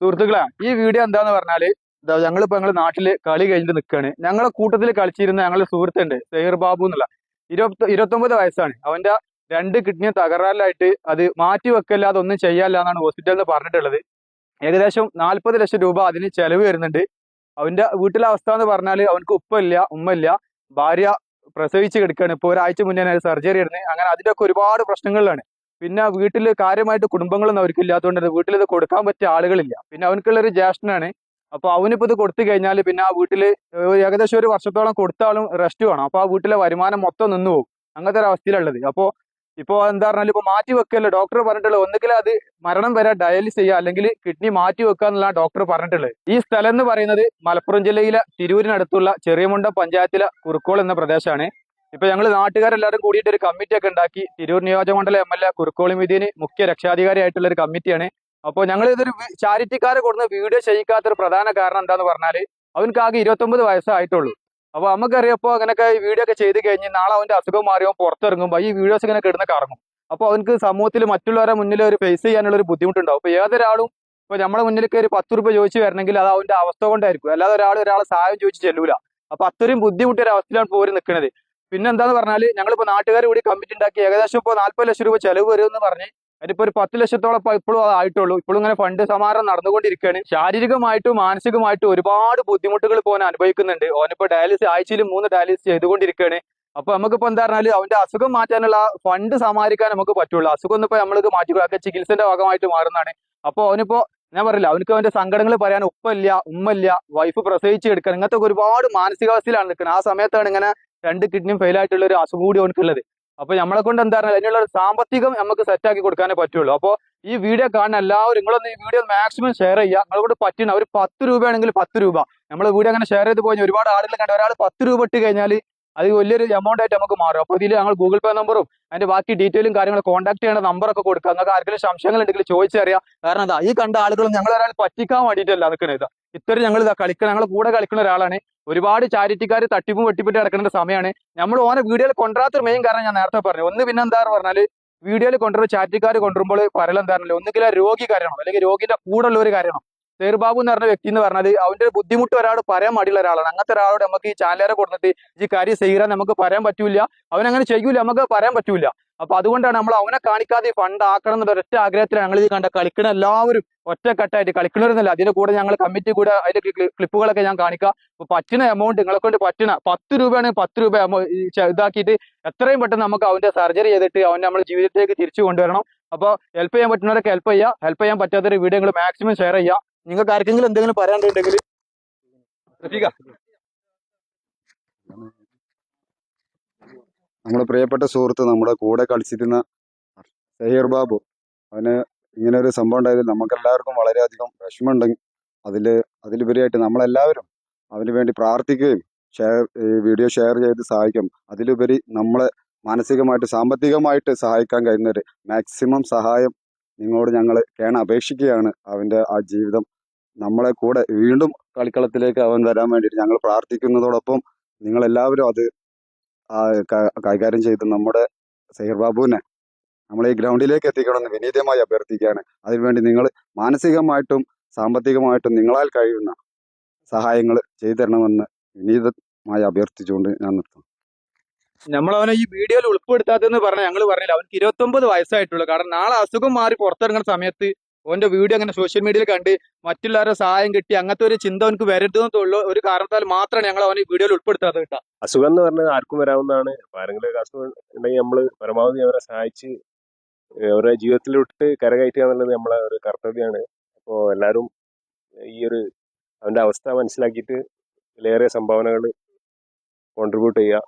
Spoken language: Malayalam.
സുഹൃത്തുക്കളെ ഈ വീഡിയോ എന്താന്ന് പറഞ്ഞാൽ ഞങ്ങളിപ്പോ ഞങ്ങൾ നാട്ടിൽ കളി കഴിഞ്ഞിട്ട് നിൽക്കാണ് ഞങ്ങളെ കൂട്ടത്തിൽ കളിച്ചിരുന്ന ഞങ്ങളെ സുഹൃത്തുണ്ട് സെഹീർ ബാബു എന്നുള്ള. ഇരുപത്തി ഇരുപത്തൊമ്പത് വയസ്സാണ്. അവന്റെ രണ്ട് കിഡ്നി തകരാറിലായിട്ട് അത് മാറ്റി വെക്കല്ലാതെ ഒന്നും ചെയ്യാല്ല എന്നാണ് ഹോസ്പിറ്റലിൽ പറഞ്ഞിട്ടുള്ളത്. ഏകദേശം നാൽപ്പത് ലക്ഷം രൂപ അതിന് ചെലവ് വരുന്നുണ്ട്. അവന്റെ വീട്ടിലെ അവസ്ഥ എന്ന് പറഞ്ഞാൽ അവനക്ക് ഉപ്പയില്ല ഉമ്മയില്ല ഭാര്യ പ്രസവിച്ച് കിടക്കുകയാണ് ഇപ്പോൾ ഒരാഴ്ച മുന്നേ സർജറി ആയിരുന്നു അങ്ങനെ അതിന്റെയൊക്കെ ഒരുപാട് പ്രശ്നങ്ങളിലാണ്. പിന്നെ വീട്ടിൽ കാര്യമായിട്ട് കുടുംബങ്ങളൊന്നും അവർക്ക് ഇല്ലാത്തതുകൊണ്ട് വീട്ടിൽ ഇത് കൊടുക്കാൻ പറ്റിയ ആളുകളില്ല. പിന്നെ അവനക്കുള്ള ഒരു ജ്യേഷ്ഠനാണ്. അപ്പോൾ അവനിപ്പോ ഇത് കൊടുത്തു കഴിഞ്ഞാൽ പിന്നെ ആ വീട്ടിൽ ഏകദേശം ഒരു വർഷത്തോളം കൊടുത്താലും റെസ്റ്റ് വേണം. അപ്പോൾ ആ വീട്ടിലെ വരുമാനം മൊത്തം നിന്നു പോകും. അങ്ങനത്തെ ഒരു അവസ്ഥയിലുള്ളത്. അപ്പോൾ ഇപ്പോ എന്താ പറഞ്ഞാൽ ഇപ്പൊ മാറ്റി വെക്കല്ലോ? ഡോക്ടർ പറഞ്ഞിട്ടുള്ളത്. ഒന്നുകിൽ അത് മരണം വരെ ഡയാലിസ് ചെയ്യുക അല്ലെങ്കിൽ കിഡ്നി മാറ്റി വെക്കുക എന്നുള്ള ഡോക്ടർ പറഞ്ഞിട്ടുള്ളത്. ഈ സ്ഥലം എന്ന് പറയുന്നത് മലപ്പുറം ജില്ലയിലെ തിരൂരിനടുത്തുള്ള ചെറിയമുണ്ട പഞ്ചായത്തിലെ കുറുക്കോൾ എന്ന പ്രദേശമാണ്. ഇപ്പൊ ഞങ്ങൾ നാട്ടുകാരെല്ലാവരും കൂടിയിട്ട് ഒരു കമ്മിറ്റി ഒക്കെ ഉണ്ടാക്കി. തിരൂർ നിയോജകമണ്ഡലം എം എൽ എ കുറുക്കോളി മീതിന് മുഖ്യ രക്ഷാധികാരിയായിട്ടുള്ള ഒരു കമ്മിറ്റിയാണ് അപ്പോൾ ഞങ്ങൾ ഇതൊരു ചാരിറ്റിക്കാരെ കൊടുന്ന് വീഡിയോ ചെയ്യിക്കാത്ത ഒരു പ്രധാന കാരണം എന്താന്ന് പറഞ്ഞാൽ അവനക്ക് ആകെ ഇരുപത്തൊമ്പത് വയസ്സായിട്ടുള്ളൂ. അപ്പൊ നമുക്കറിയാം ഇപ്പോൾ അങ്ങനെയൊക്കെ ഈ വീഡിയോ ഒക്കെ ചെയ്ത് കഴിഞ്ഞ് നാളെ അവന്റെ അസുഖം മാറിയോ പുറത്തിറങ്ങുമ്പോൾ ഈ വീഡിയോസ് ഇങ്ങനെ കിടന്ന് കറങ്ങും. അപ്പോൾ അവനക്ക് സമൂഹത്തിൽ മറ്റുള്ളവരെ മുന്നിൽ ഒരു ഫേസ് ചെയ്യാനുള്ള ഒരു ബുദ്ധിമുട്ടുണ്ടാവും. അപ്പൊ ഏതൊരാളും ഇപ്പൊ നമ്മുടെ മുന്നിലേക്ക് ഒരു പത്ത് രൂപ ചോദിച്ചു വരണമെങ്കിൽ അത് അവന്റെ അവസ്ഥ കൊണ്ടായിരിക്കും. അല്ലാതെ ഒരാൾ ഒരാളെ സഹായം ചോദിച്ച് ചെല്ലൂല. അപ്പൊ അത്രയും ബുദ്ധിമുട്ടിയ ഒരു അവസ്ഥയിലാണ് പോര് നിൽക്കുന്നത് പിന്നെ എന്താന്ന് പറഞ്ഞാൽ ഞങ്ങളിപ്പോൾ നാട്ടുകാർ കൂടി കമ്മിറ്റി ഉണ്ടാക്കി ഏകദേശം ഇപ്പോൾ നാല്പത് ലക്ഷം രൂപ ചെലവ് വരുമെന്ന് പറഞ്ഞ് അതിപ്പോ ഒരു പത്ത് ലക്ഷത്തോളം ഇപ്പോഴും ആയിട്ടുള്ളൂ. ഇപ്പോഴും ഇങ്ങനെ ഫണ്ട് സമാഹരണം നടന്നുകൊണ്ടിരിക്കുകയാണ് ശാരീരികമായിട്ടും മാനസികമായിട്ടും ഒരുപാട് ബുദ്ധിമുട്ടുകൾ ഇപ്പോൾ അവൻ അനുഭവിക്കുന്നുണ്ട്. ഓനിപ്പോ ഡയാലിസിസ് ആഴ്ചയിൽ മൂന്ന് ഡയാലിസിസ് ചെയ്തുകൊണ്ടിരിക്കുകയാണ് അപ്പൊ നമുക്കിപ്പോ എന്താ പറഞ്ഞാൽ അവന്റെ അസുഖം മാറ്റാനുള്ള ഫണ്ട് സമാഹരിക്കാൻ നമുക്ക് പറ്റുള്ളൂ. അസുഖം ഒന്നും ഇപ്പൊ നമ്മൾക്ക് മാറ്റി അതൊക്കെ ചികിത്സന്റെ ഭാഗമായിട്ട് മാറുന്നതാണ്. അപ്പൊ അവനിപ്പോ ഞാൻ പറയില്ല അവനക്ക് അവന്റെ സങ്കടങ്ങൾ പറയാൻ ഉപ്പല്ല ഉമ്മല്ല വൈഫ് പ്രസവിച്ച് എടുക്കണം ഇങ്ങനത്തെ ഒരുപാട് മാനസികാവസ്ഥയിലാണ് നിൽക്കുന്നത് ആ സമയത്താണ് ഇങ്ങനെ രണ്ട് കിഡ്നിയും ഫെയിൽ ആയിട്ടുള്ള ഒരു അസുഖം കൂടി അവനക്കുള്ളത് അപ്പൊ നമ്മളെ കൊണ്ട് എന്താ പറയുക അതിനുള്ള സാമ്പത്തികം നമുക്ക് സെറ്റ് ആക്കി കൊടുക്കാനേ പറ്റുള്ളൂ. അപ്പോൾ ഈ വീഡിയോ കാണുന്ന എല്ലാവരും നിങ്ങളൊന്ന് ഈ വീഡിയോ മാക്സിമം ഷെയർ ചെയ്യുക. നിങ്ങളെ കൊണ്ട് പറ്റുന്ന ഒരു പത്ത് രൂപയാണെങ്കിൽ പത്ത് രൂപ. നമ്മൾ വീഡിയോ അങ്ങനെ ഷെയർ ചെയ്ത് പോയി ഒരുപാട് ആളുകൾ കണ്ട ഒരാൾ പത്ത് രൂപ ഇട്ട് കഴിഞ്ഞാൽ അത് വലിയൊരു എമൗണ്ട് ആയിട്ട് നമുക്ക് മാറും. അപ്പോൾ ഇതിൽ ഞങ്ങൾ ഗൂഗിൾ പേ നമ്പറും അതിന്റെ ബാക്കി ഡീറ്റെയിലും കാര്യങ്ങളും കോൺടാക്ട് ചെയ്യേണ്ട നമ്പറൊക്കെ കൊടുക്കുക. നിങ്ങൾക്ക് ആർക്കെങ്കിലും സംശയങ്ങൾ ഉണ്ടെങ്കിൽ ചോദിച്ചറിയാം. കാരണം എന്താ ഈ കണ്ട ആളുകളും ഞങ്ങൾ ഒരാൾ പറ്റിക്കാൻ വേണ്ടിയിട്ടല്ല നിൽക്കുന്നത് ഇതാ ഇത്രയും ഞങ്ങൾ കളിക്കുന്ന ഞങ്ങൾ കൂടെ കളിക്കുന്ന ഒരാളാണ്. ഒരുപാട് ചാരിറ്റിക്കാർ തട്ടിപ്പും വെട്ടിപ്പിട്ട് കിടക്കേണ്ട സമയമാണ്. നമ്മൾ ഓനെ വീഡിയോയിൽ കൊണ്ടുവരാത്തൊരു മെയിൻ കാരണം ഞാൻ നേരത്തെ പറഞ്ഞു. ഒന്ന് പിന്നെ എന്താ പറഞ്ഞാൽ വീഡിയോയിൽ കൊണ്ടുവരുന്ന ചാരിറ്റിക്കാർ കൊണ്ടുവരുമ്പോൾ പറയൽ എന്താ പറഞ്ഞാൽ ഒന്നുകിൽ രോഗി കാര്യമാണ്? അല്ലെങ്കിൽ രോഗിന്റെ കൂടെ ഉള്ള ഒരു കാര്യമാണ്? സേർബാബു എന്ന് പറഞ്ഞ വ്യക്തി എന്ന് പറഞ്ഞാൽ അവന്റെ ബുദ്ധിമുട്ട് ഒരാൾ പറയാൻ മടിയുള്ള ഒരാളാണ്. അങ്ങനത്തെ ഒരാളോട് നമുക്ക് ഈ ചാനലേറെ കൊടുത്തിട്ട് ഈ കാര്യം ചെയ്യാൻ നമുക്ക് പറയാൻ പറ്റൂല. അവനങ്ങനെ ചെയ്യൂല നമുക്ക് പറയാൻ പറ്റൂല. അപ്പൊ അതുകൊണ്ടാണ് നമ്മൾ അവനെ കാണിക്കാതെ ഫണ്ട് ആക്കണം എന്നുള്ള ഒരൊറ്റ ആഗ്രഹത്തിലാണ് ഞങ്ങൾ ഇത് കണ്ട കളിക്കണ എല്ലാവരും ഒറ്റക്കെട്ടായിട്ട് കളിക്കണവരെന്നല്ല അതിന്റെ കൂടെ ഞങ്ങൾ കമ്മിറ്റി കൂടെ അതിന്റെ ക്ലിപ്പുകളൊക്കെ ഞാൻ കാണിക്കാം. അപ്പൊ പറ്റുന്ന എമൗണ്ട് നിങ്ങളെ കൊണ്ട് പറ്റുന്ന പത്ത് രൂപയാണ് പത്ത് രൂപ ഇതാക്കിയിട്ട് എത്രയും പെട്ടെന്ന് നമുക്ക് അവന്റെ സർജറി ചെയ്തിട്ട് അവൻ നമ്മുടെ ജീവിതത്തിലേക്ക് തിരിച്ചു കൊണ്ടുവരണം. അപ്പോൾ ഹെൽപ്പ് ചെയ്യാൻ പറ്റുന്നവരൊക്കെ ഹെൽപ്പ് ചെയ്യുക ഹെൽപ്പ് ചെയ്യാൻ പറ്റാത്തൊരു വീഡിയോ നിങ്ങൾ മാക്സിമം ഷെയർ ചെയ്യുക നിങ്ങൾക്ക് ആർക്കെങ്കിലും എന്തെങ്കിലും പറയാനുണ്ടെങ്കിൽ നമ്മുടെ പ്രിയപ്പെട്ട സുഹൃത്ത് നമ്മുടെ കൂടെ കളിച്ചിരുന്ന സഹീർ ബാബു അവന് ഇങ്ങനെ ഒരു സംഭവം ഉണ്ടായത് നമുക്കെല്ലാവർക്കും വളരെയധികം വിഷമമുണ്ടെങ്കിൽ അതിൽ അതിലുപരിയായിട്ട് നമ്മളെല്ലാവരും അവന് വേണ്ടി പ്രാർത്ഥിക്കുകയും ഷെയർ ഈ വീഡിയോ ഷെയർ ചെയ്ത് സഹായിക്കും. അതിലുപരി നമ്മളെ മാനസികമായിട്ട് സാമ്പത്തികമായിട്ട് സഹായിക്കാൻ കഴിയുന്നൊരു മാക്സിമം സഹായം നിങ്ങളോട് ഞങ്ങൾ കേണ അപേക്ഷിക്കുകയാണ്. അവന്റെ ആ ജീവിതം നമ്മളെ കൂടെ വീണ്ടും കളിക്കളത്തിലേക്ക് അവൻ വരാൻ വേണ്ടിയിട്ട് ഞങ്ങൾ പ്രാർത്ഥിക്കുന്നതോടൊപ്പം നിങ്ങളെല്ലാവരും അത് കൈകാര്യം ചെയ്ത് നമ്മുടെ സഹീർ ബാബുവിനെ നമ്മൾ ഈ ഗ്രൗണ്ടിലേക്ക് എത്തിക്കണമെന്ന് വിനീതമായി അഭ്യർത്ഥിക്കുകയാണ്. അതിനുവേണ്ടി നിങ്ങൾ മാനസികമായിട്ടും സാമ്പത്തികമായിട്ടും നിങ്ങളാൽ കഴിയുന്ന സഹായങ്ങൾ ചെയ്തു തരണമെന്ന് വിനീതമായി അഭ്യർത്ഥിച്ചുകൊണ്ട് ഞാൻ നിർത്തുന്നു. നമ്മൾ അവനെ ഈ വീഡിയോയിൽ ഉൾപ്പെടുത്താത്തെന്ന് പറഞ്ഞാൽ ഞങ്ങൾ പറഞ്ഞില്ല അവർക്ക് ഇരുപത്തൊമ്പത് വയസ്സായിട്ടുള്ളൂ. കാരണം നാളെ അസുഖം മാറി പുറത്തിറങ്ങുന്ന സമയത്ത് ഓന്റെ വീഡിയോ അങ്ങനെ സോഷ്യൽ മീഡിയയിൽ കണ്ട് മറ്റുള്ളവരുടെ സഹായം കിട്ടി അങ്ങനത്തെ ഒരു ചിന്ത അവനക്ക് വരരുതെന്നുള്ള ഒരു കാരണത്താൽ മാത്രമാണ് ഞങ്ങൾ അവനെ വീഡിയോയിൽ ഉൾപ്പെടുത്താതെ കേട്ടോ. അസുഖം എന്ന് പറഞ്ഞാൽ ആർക്കും വരാവുന്നതാണ്. ആരെങ്കിലും അസുഖം ഉണ്ടെങ്കിൽ നമ്മൾ പരമാവധി അവരെ സഹായിച്ച് അവരുടെ ജീവിതത്തിലോട്ട് കരകയറ്റുക എന്നുള്ളത് നമ്മളെ ഒരു കർത്തവ്യമാണ് അപ്പോൾ എല്ലാവരും ഈ ഒരു അവന്റെ അവസ്ഥ മനസ്സിലാക്കിയിട്ട് ഇതിലേറെ സംഭാവനകൾ കോൺട്രിബ്യൂട്ട് ചെയ്യുക.